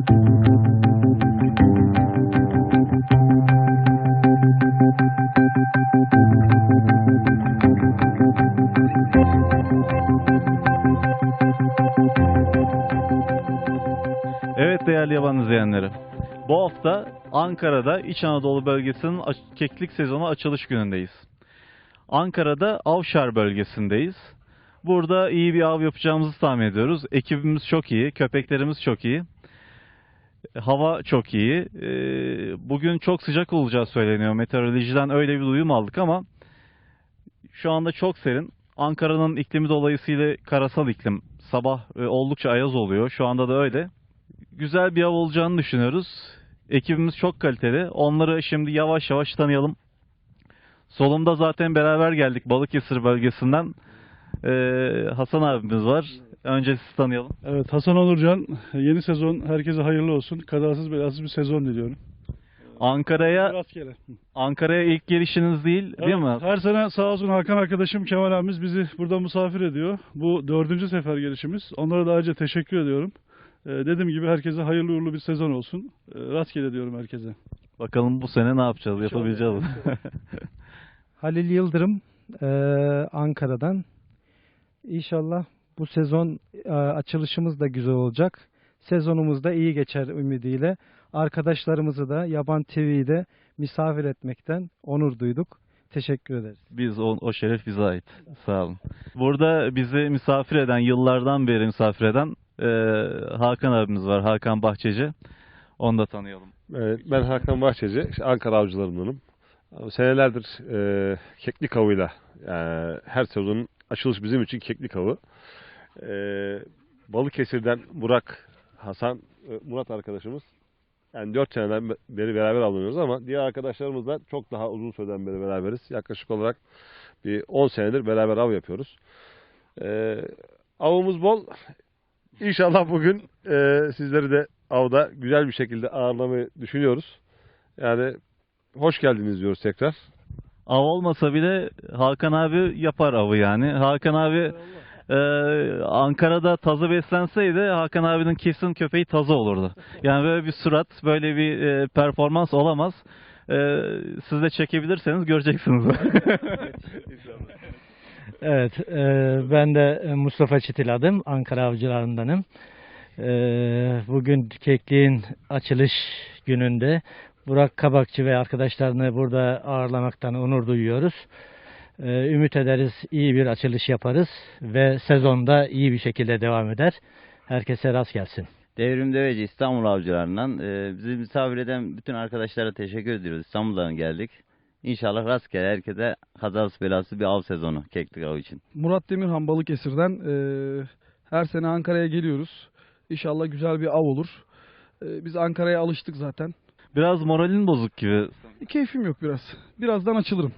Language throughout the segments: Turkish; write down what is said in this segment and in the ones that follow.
Evet değerli yaban izleyenleri. Bu hafta Ankara'da İç Anadolu bölgesinin keklik sezonu açılış günündeyiz. Ankara'da Avşar bölgesindeyiz. Burada iyi bir av yapacağımızı tahmin ediyoruz. Ekibimiz çok iyi, köpeklerimiz çok iyi. Hava çok iyi. Ee, Bugün çok sıcak olacağı söyleniyor. Meteorolojiden öyle bir duyum aldık ama şu anda çok serin. Ankara'nın iklimi dolayısıyla karasal iklim. Sabah e, oldukça ayaz oluyor. Şu anda da öyle güzel bir av olacağını düşünüyoruz. Ekibimiz çok kaliteli. Onları şimdi yavaş yavaş tanıyalım. Solumda zaten beraber geldik Balıkesir bölgesinden. Ee, Hasan abimiz var. Önce sizi tanıyalım. Evet Hasan Onurcan yeni sezon herkese hayırlı olsun. Kazasız belasız bir sezon diliyorum. Ankara'ya Rastgele. Ankara'ya ilk gelişiniz değil, değil mi? Evet, Her sene sağ olsun Hakan arkadaşım Kemal abimiz bizi burada misafir ediyor. Bu dördüncü sefer gelişimiz. Onlara da ayrıca teşekkür ediyorum. Ee, dediğim gibi herkese hayırlı uğurlu bir sezon olsun. Ee, rastgele diyorum herkese. Bakalım bu sene ne yapacağız, yapabileceğiz mi? Halil Yıldırım eee, Ankara'dan. İnşallah bu sezon eee, açılışımız da güzel olacak. Sezonumuz da iyi geçer ümidiyle. Arkadaşlarımızı da Yaban TV'de misafir etmekten onur duyduk. Teşekkür ederiz. Biz o, o şeref bize ait. Sağ olun. Burada bizi misafir eden, yıllardan beri misafir eden e, Hakan abimiz var. Hakan Bahçeci. Onu da tanıyalım. Evet, ben Hakan Bahçeci, Ankara avcılarındanım. Senelerdir e, keklik avıyla, yani her sezonun açılış bizim için keklik avı. E, Balıkesir'den Burak, Hasan, e, Murat arkadaşımız. Yani 4 seneden be- beri beraber avlanıyoruz ama diğer arkadaşlarımızla çok daha uzun süreden beri beraberiz. Yaklaşık olarak bir 10 senedir beraber av yapıyoruz. E, avımız bol. İnşallah bugün e, sizleri de avda güzel bir şekilde ağırlamayı düşünüyoruz. Yani hoş geldiniz diyoruz tekrar. Av olmasa bile Hakan abi yapar avı yani. Hakan abi e, Ankara'da tazı beslenseydi Hakan abinin kesin köpeği tazı olurdu. Yani böyle bir surat, böyle bir e, performans olamaz. E, siz de çekebilirseniz göreceksiniz. Evet, eee, ben de e, Mustafa Çetil adım. Ankara avcılarındanım. Eee, bugün kekliğin açılış gününde Burak Kabakçı ve arkadaşlarını burada ağırlamaktan onur duyuyoruz. Eee, ümit ederiz iyi bir açılış yaparız ve sezonda iyi bir şekilde devam eder. Herkese rast gelsin. Devrim Deveci İstanbul Avcılarından e, bizi misafir eden bütün arkadaşlara teşekkür ediyoruz. İstanbul'dan geldik. İnşallah rastgele herkese kazası belası bir av sezonu keklik av için. Murat Demirhan Balıkesir'den eee, her sene Ankara'ya geliyoruz. İnşallah güzel bir av olur. Eee, biz Ankara'ya alıştık zaten. Biraz moralin bozuk gibi. Keyfim yok biraz. Birazdan açılırım.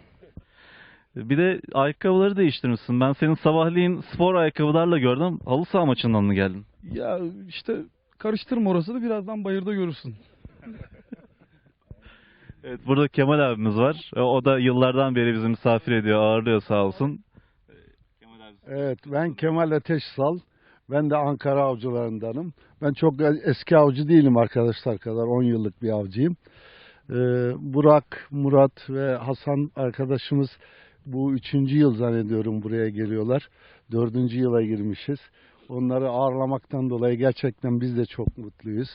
Bir de ayakkabıları değiştirmişsin. Ben senin sabahleyin spor ayakkabılarla gördüm. Halı saha maçından mı geldin? Ya işte karıştırma orası da birazdan bayırda görürsün. Evet burada Kemal abimiz var. E, O da yıllardan beri bizi misafir ediyor, ağırlıyor sağ olsun. Evet, ben Kemal Ateş Sal. Ben de Ankara avcılarındanım. Ben çok eski avcı değilim arkadaşlar kadar. 10 yıllık bir avcıyım. Ee, Burak, Murat ve Hasan arkadaşımız bu üçüncü yıl zannediyorum buraya geliyorlar. Dördüncü yıla girmişiz. Onları ağırlamaktan dolayı gerçekten biz de çok mutluyuz.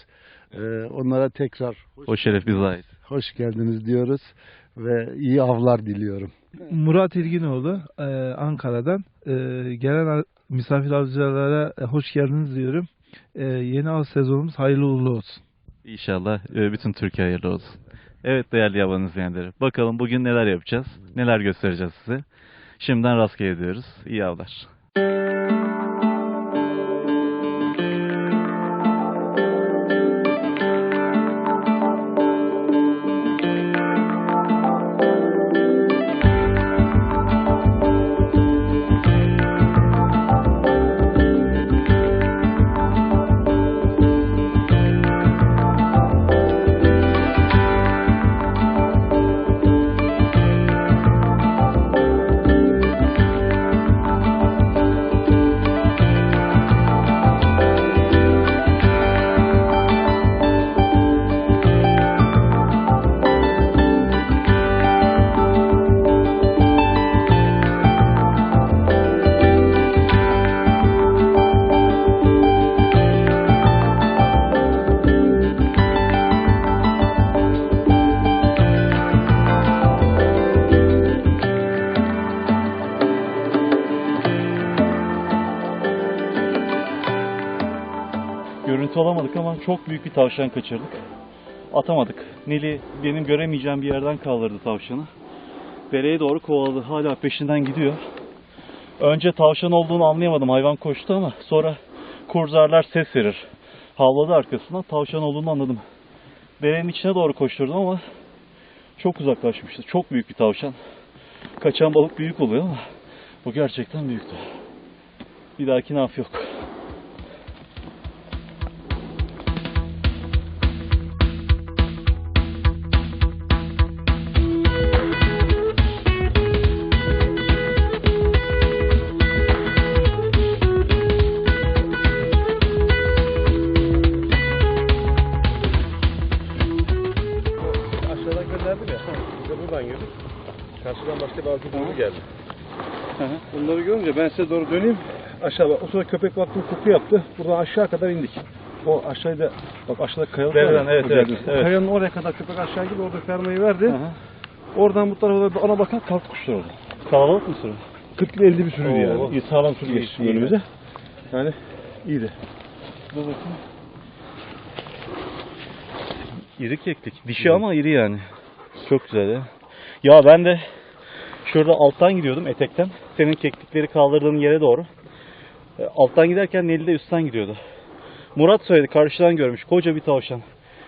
Ee, onlara tekrar O şeref bize ait. hoş geldiniz diyoruz ve iyi avlar diliyorum. Murat İlginoğlu e, Ankara'dan E, gelen misafir avcılara e, hoş geldiniz diyorum. E, yeni av sezonumuz hayırlı uğurlu olsun. İnşallah e, bütün Türkiye hayırlı olsun. Evet değerli yaban izleyenleri. Bakalım bugün neler yapacağız? Neler göstereceğiz size? Şimdiden rastgele ediyoruz. İyi avlar. Alamadık ama çok büyük bir tavşan kaçırdık. Atamadık. Nili benim göremeyeceğim bir yerden kaldırdı tavşanı. Dereye doğru kovaladı. Hala peşinden gidiyor. Önce tavşan olduğunu anlayamadım. Hayvan koştu ama sonra kurzarlar ses verir. Havladı arkasından. Tavşan olduğunu anladım. Derenin içine doğru koşturdum ama çok uzaklaşmıştı. Çok büyük bir tavşan. Kaçan balık büyük oluyor ama bu gerçekten büyüktü. Bir dahaki af yok. Gönderdim ya. Biz de buradan girdik. Karşıdan başka bir avcı grubu geldi. Bunları görünce ben size doğru döneyim. Aşağı bak. O sırada köpek baktım koku yaptı. Buradan aşağı kadar indik. O aşağıda bak aşağıda kayalık var ya, Dereden, evet, evet, evet. Kayanın oraya kadar köpek aşağı gibi orada fermayı verdi. Aha. Oradan bu tarafa doğru ona bakan kalktı kuşlar oldu. Kalabalık mı sürü? 40 50 bir sürüydü Oo. yani. İyi, sağlam sürü geçti iyi. önümüze. Yani iyiydi. Dur bakayım. İri keklik. Dişi ama iri yani. Çok güzel ya. Ben de şurada alttan gidiyordum etekten. Senin keklikleri kaldırdığın yere doğru. E, Alttan giderken Neli de üstten gidiyordu. Murat söyledi karşıdan görmüş. Koca bir tavşan.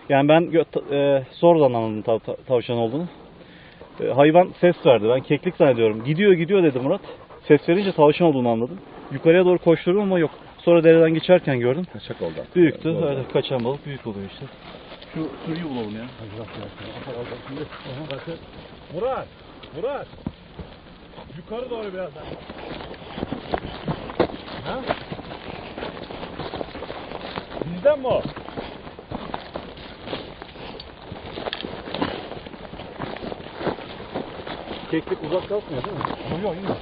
Yani ben e, sonradan anladım tav- ta- tavşan olduğunu. E, hayvan ses verdi. Ben keklik zannediyorum. Gidiyor gidiyor dedi Murat. Ses verince tavşan olduğunu anladım. Yukarıya doğru koşturdum ama yok. Sonra dereden geçerken gördüm. Kaçak oldu. Büyüktü. Öyle kaçan balık büyük oluyor işte. Şu sürüyü bulalım ya. Murat! Murat! Yukarı doğru biraz daha. Ha? Bizden mi o? Keklik uzak kalkmıyor değil mi? Yok yok yine.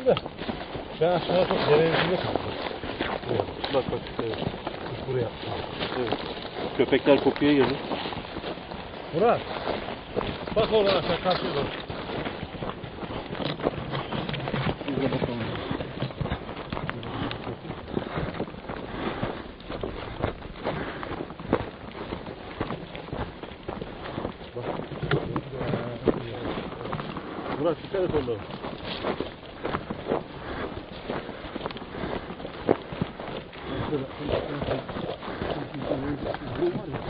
İyi de ben aşağıya çok derenin içinde kaldım. Bak bak. Evet. Buraya. evet. Köpekler kokuya gelir. Murat! Bak oradan aşağı karşıya doğru. Murat dikkat et onlara. Gut.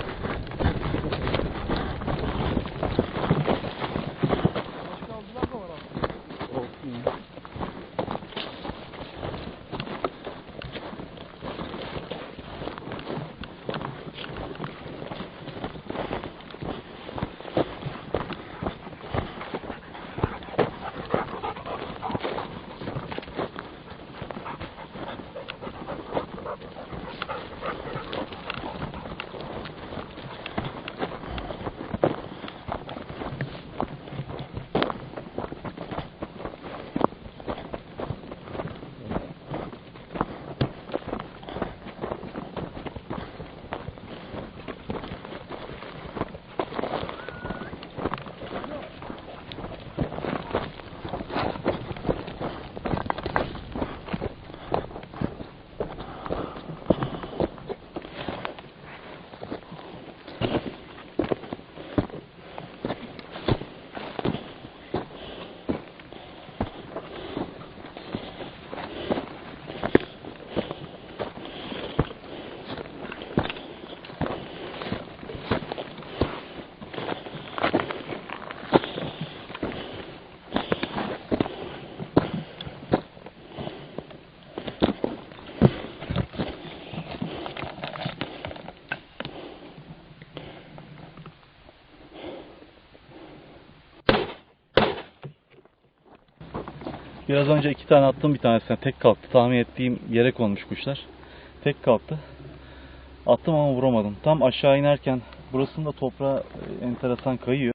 Biraz önce iki tane attım bir tanesine tek kalktı. Tahmin ettiğim yere konmuş kuşlar. Tek kalktı. Attım ama vuramadım. Tam aşağı inerken burasında toprağa e, enteresan kayıyor.